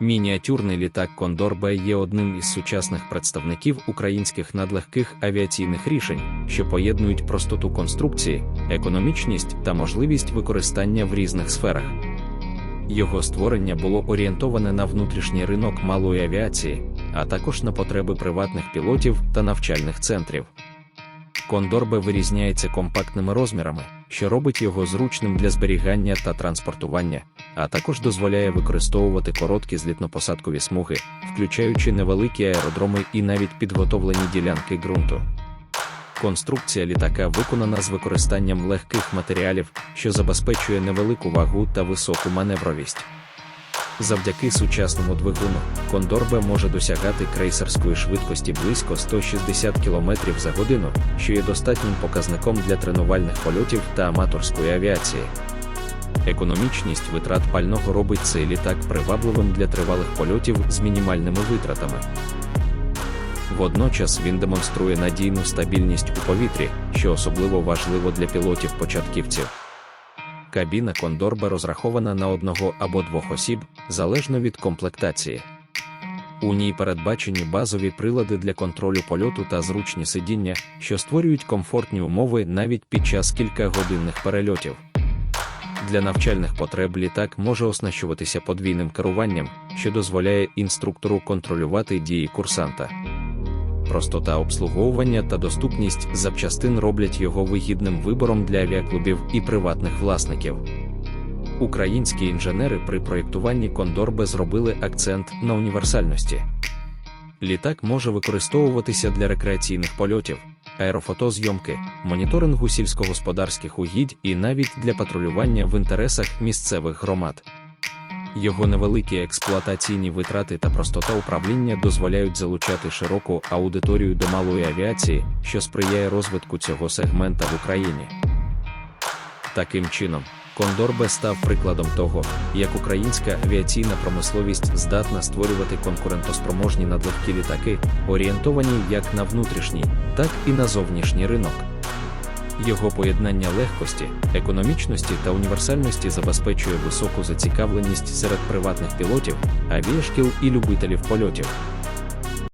Мініатюрний літак Кондор Б є одним із сучасних представників українських надлегких авіаційних рішень, що поєднують простоту конструкції, економічність та можливість використання в різних сферах. Його створення було орієнтоване на внутрішній ринок малої авіації, а також на потреби приватних пілотів та навчальних центрів. Кондор Б вирізняється компактними розмірами, що робить його зручним для зберігання та транспортування, а також дозволяє використовувати короткі злітно-посадкові смуги, включаючи невеликі аеродроми і навіть підготовлені ділянки ґрунту. Конструкція літака виконана з використанням легких матеріалів, що забезпечує невелику вагу та високу маневровість. Завдяки сучасному двигуну Кондор Б може досягати крейсерської швидкості близько 160 км за годину, що є достатнім показником для тренувальних польотів та аматорської авіації. Економічність витрат пального робить цей літак привабливим для тривалих польотів з мінімальними витратами. Водночас він демонструє надійну стабільність у повітрі, що особливо важливо для пілотів-початківців. Кабіна Кондорба розрахована на одного або двох осіб, залежно від комплектації. У ній передбачені базові прилади для контролю польоту та зручні сидіння, що створюють комфортні умови навіть під час кількагодинних перельотів. Для навчальних потреб літак може оснащуватися подвійним керуванням, що дозволяє інструктору контролювати дії курсанта. Простота обслуговування та доступність запчастин роблять його вигідним вибором для авіаклубів і приватних власників. Українські інженери при проєктуванні Кондорбе зробили акцент на універсальності. Літак може використовуватися для рекреаційних польотів, аерофотозйомки, моніторингу сільськогосподарських угідь і навіть для патрулювання в інтересах місцевих громад. Його невеликі експлуатаційні витрати та простота управління дозволяють залучати широку аудиторію до малої авіації, що сприяє розвитку цього сегмента в Україні. Таким чином, Кондор Б став прикладом того, як українська авіаційна промисловість здатна створювати конкурентоспроможні надлегкі літаки, орієнтовані як на внутрішній, так і на зовнішній ринок. Його поєднання легкості, економічності та універсальності забезпечує високу зацікавленість серед приватних пілотів, авіашкіл і любителів польотів.